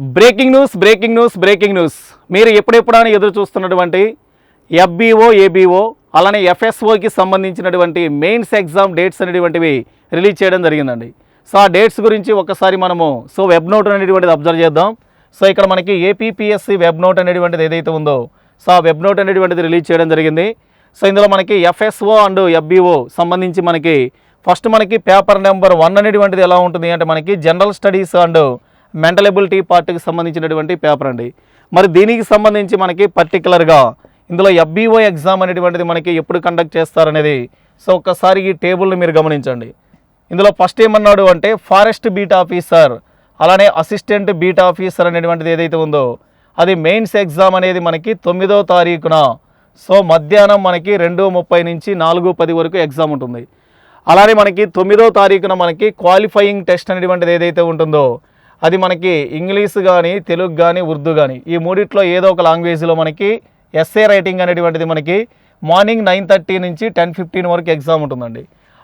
Breaking news breaking news breaking news. మీరు ఎప్పుడెప్పుడని ఎదురు చూస్తున్నటువంటి ఎఫ్బిఓ ఏబిఓ అలానే ఎఫ్ఎస్ఓకి సంబంధించినటువంటి మెయిన్స్ ఎగ్జామ్ డేట్స్ అనేటువంటివి రిలీజ్ చేయడం జరిగిందండి. సో ఆ డేట్స్ గురించి ఒకసారి మనము సో వెబ్ నోట్ అనేటువంటిది అబ్జర్వ్ చేద్దాం. సో ఇక్కడ మనకి ఏపీపీఎస్సి వెబ్ నోట్ అనేటువంటిది ఏదైతే ఉందో సో ఆ వెబ్ నోట్ అనేటువంటిది రిలీజ్ చేయడం జరిగింది. సో ఇందులో మనకి ఎఫ్ఎస్ఓ అండ్ ఎఫ్బిఓ సంబంధించి మనకి ఫస్ట్ మనకి పేపర్ నెంబర్ వన్ అనేటువంటిది ఎలా ఉంటుంది అంటే మనకి general studies and mental ability పార్ట్కి సంబంధించినటువంటి పేపర్ అండి. మరి దీనికి సంబంధించి మనకి పర్టికులర్గా ఇందులో ఎఫ్బీఓ ఎగ్జామ్ అనేటువంటిది మనకి ఎప్పుడు కండక్ట్ చేస్తారనేది సో ఒక్కసారి ఈ టేబుల్ని మీరు గమనించండి. ఇందులో ఫస్ట్ ఏమన్నాడు అంటే ఫారెస్ట్ బీట్ ఆఫీసర్ అలానే అసిస్టెంట్ బీట్ ఆఫీసర్ అనేటువంటిది ఏదైతే ఉందో అది మెయిన్స్ ఎగ్జామ్ అనేది మనకి తొమ్మిదో తారీఖున సో మధ్యాహ్నం మనకి రెండు ముప్పై నుంచి నాలుగు పది వరకు ఎగ్జామ్ ఉంటుంది. అలానే మనకి తొమ్మిదో తారీఖున మనకి క్వాలిఫయింగ్ టెస్ట్ అనేటువంటిది ఏదైతే ఉంటుందో అది మనకి ఇంగ్లీష్ కానీ తెలుగు కానీ ఉర్దూ కానీ ఈ మూడిట్లో ఏదో ఒక లాంగ్వేజ్లో మనకి ఎస్ఏ రైటింగ్ అనేటువంటిది మనకి మార్నింగ్ నైన్ థర్టీ నుంచి టెన్ ఫిఫ్టీన్ వరకు ఎగ్జామ్ ఉంటుందండి.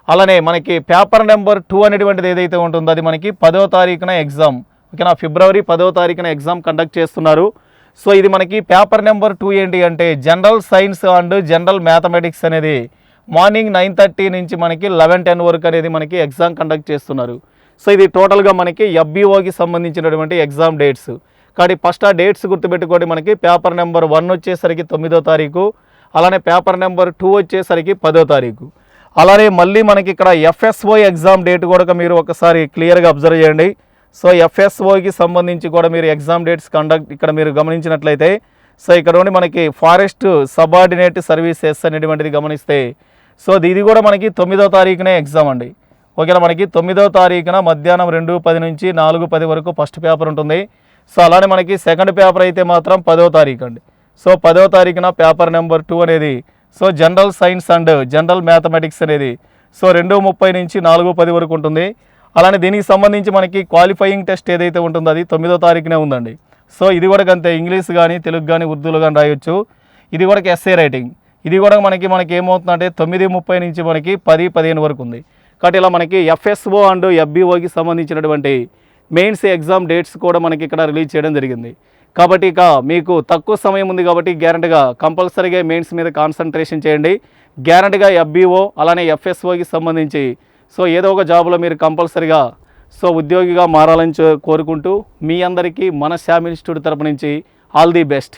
అలానే మనకి పేపర్ నెంబర్ టూ అనేటువంటిది ఏదైతే ఉంటుందో అది మనకి పదో తారీఖున ఎగ్జామ్. ఓకేనా? ఫిబ్రవరి పదో తారీఖున ఎగ్జామ్ కండక్ట్ చేస్తున్నారు. సో ఇది మనకి పేపర్ నెంబర్ టూ ఏంటి అంటే general science and general mathematics అనేది మార్నింగ్ నైన్ థర్టీ నుంచి మనకి లెవెన్ టెన్ వరకు అనేది మనకి ఎగ్జామ్ కండక్ట్ చేస్తున్నారు. సో ఇది టోటల్గా మనకి ఎఫ్బిఓకి సంబంధించినటువంటి ఎగ్జామ్ డేట్స్. కాబట్టి ఫస్ట్ ఆ డేట్స్ గుర్తుపెట్టుకోండి మనకి పేపర్ నెంబర్ వన్ వచ్చేసరికి తొమ్మిదో తారీఖు అలానే పేపర్ నెంబర్ టూ వచ్చేసరికి పదో తారీఖు. అలానే మళ్ళీ మనకి ఇక్కడ ఎఫ్ఎస్ఓ ఎగ్జామ్ డేట్ కూడా మీరు ఒకసారి క్లియర్గా అబ్జర్వ్ చేయండి. సో ఎఫ్ఎస్ఓకి సంబంధించి కూడా మీరు ఎగ్జామ్ డేట్స్ కండక్ట్ ఇక్కడ మీరు గమనించినట్లయితే సో ఇక్కడ ఉండి మనకి ఫారెస్ట్ సబార్డినేట్ సర్వీసెస్ అనేటువంటిది గమనిస్తే సో ఇది కూడా మనకి తొమ్మిదో తారీఖునే ఎగ్జామ్ అండి. ఓకేనా మనకి తొమ్మిదో తారీఖున మధ్యాహ్నం రెండు పది నుంచి నాలుగు పది వరకు ఫస్ట్ పేపర్ ఉంటుంది. సో అలానే మనకి సెకండ్ పేపర్ అయితే మాత్రం పదో తారీఖు అండి. సో పదో తారీఖున పేపర్ నెంబర్ టూ అనేది so general science and general mathematics అనేది సో రెండు ముప్పై నుంచి నాలుగు పది వరకు ఉంటుంది. అలానే దీనికి సంబంధించి మనకి క్వాలిఫయింగ్ టెస్ట్ ఏదైతే ఉంటుందో అది తొమ్మిదో తారీఖునే ఉందండి. సో ఇది కూడా అంతే ఇంగ్లీష్ కానీ తెలుగు కానీ ఉర్దూలో కానీ రాయొచ్చు. ఇది కూడా ఎస్ఏ రైటింగ్ ఇది కూడా మనకి మనకి ఏమవుతుందంటే తొమ్మిది ముప్పై నుంచి మనకి పది పదిహేను వరకు ఉంది. కాబట్టి ఇలా మనకి ఎఫ్ఎస్ఓ అండ్ ఎఫ్బిఓకి సంబంధించినటువంటి మెయిన్స్ ఎగ్జామ్ డేట్స్ కూడా మనకి ఇక్కడ రిలీజ్ చేయడం జరిగింది. కాబట్టి ఇక మీకు తక్కువ సమయం ఉంది కాబట్టి గ్యారంటీగా కంపల్సరీగా మెయిన్స్ మీద కాన్సన్ట్రేషన్ చేయండి. గ్యారంటీగా ఎఫ్బిఓ అలానే ఎఫ్ఎస్ఓకి సంబంధించి సో ఏదో ఒక జాబ్లో మీరు కంపల్సరీగా సో ఉద్యోగిగా మారాలని కోరుకుంటూ మీ అందరికీ మన శామ్ ఇన్స్టిట్యూట్ తరపు నుంచి ఆల్ ది బెస్ట్.